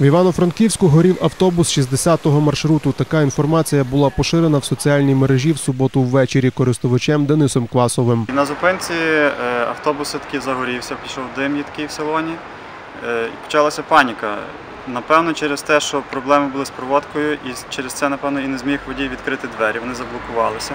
В Івано-Франківську горів автобус 60-го маршруту. Така інформація була поширена в соціальній мережі в суботу ввечері користувачем Денисом Квасовим. На зупинці е, автобус таки загорівся, пішов дим їдкий в салоні. е, почалася паніка. Напевно, через те, що проблеми були з проводкою, і через це, напевно, і не зміг водій відкрити двері, вони заблокувалися.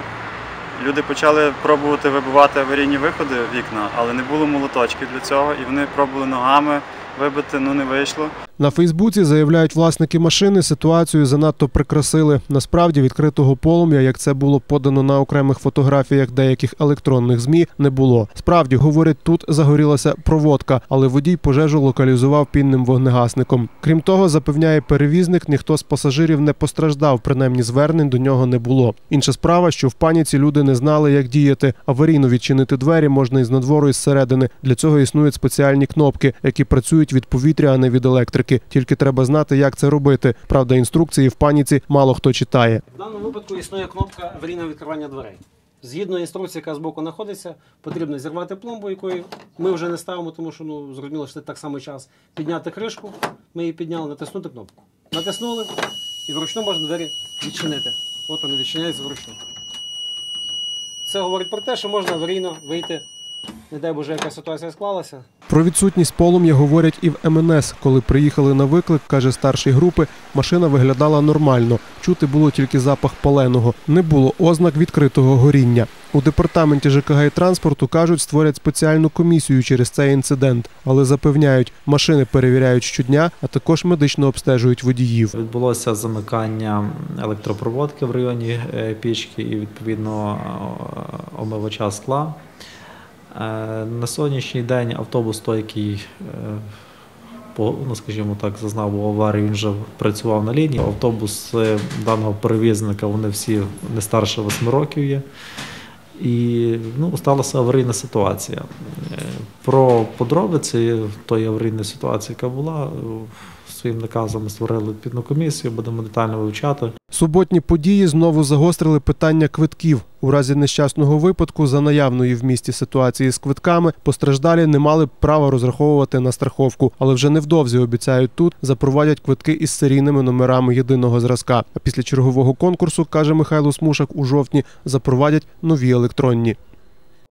Люди почали пробувати вибивати аварійні виходи вікна, але не було молоточків для цього, і вони пробували ногами вибити, ну не вийшло. На Фейсбуці заявляють власники машини, ситуацію занадто прикрасили. Насправді відкритого полум'я, як це було подано на окремих фотографіях деяких електронних змі, не було. Справді говорять, тут загорілася проводка, але водій пожежу локалізував пінним вогнегасником. Крім того, запевняє перевізник, ніхто з пасажирів не постраждав, принаймні звернень до нього не було. Інша справа, що в паніці люди не знали, як діяти. Аварійно відчинити двері можна із надвору і зсередини. Для цього існують спеціальні кнопки, які працюють від повітря, а не від електрики. Тільки треба знати, як це робити. Правда, інструкції в паніці мало хто читає. В даному випадку існує кнопка аварійного відкривання дверей. Згідно інструкції, яка збоку знаходиться, потрібно зірвати пломбу, якої ми вже не ставимо, тому що ну зрозуміло, що це так само час. Підняти кришку, ми її підняли, натиснути кнопку. Натиснули і вручну можна двері відчинити. От вони відчиняються вручну. Це говорить про те, що можна аварійно вийти. Не дай Боже, яка ситуація склалася. Про відсутність полум'я говорять і в МНС. Коли приїхали на виклик, каже старший групи, машина виглядала нормально. Чути було тільки запах паленого. Не було ознак відкритого горіння. У департаменті ЖКГ і транспорту кажуть, створять спеціальну комісію через цей інцидент, але запевняють, машини перевіряють щодня, а також медично обстежують водіїв. Відбулося замикання електропроводки в районі е, пічки і відповідно омивача скла. Е, На сьогоднішній день автобус той, який е, ну, скажімо так, зазнав аварію, він вже працював на лінії. Автобуси даного перевізника вони всі не старше 8 років є. І ну, сталася аварійна ситуація. Про подробиці тої аварійної ситуації, яка була, е, своїм наказом створили підну комісію, будемо детально вивчати. Суботні події знову загострили питання квитків. У разі нещасного випадку, за наявної в місті ситуації з квитками, постраждалі не мали б права розраховувати на страховку, але вже невдовзі обіцяють тут запровадять квитки із серійними номерами єдиного зразка. А після чергового конкурсу каже Михайло Смушак у жовтні запровадять нові електронні.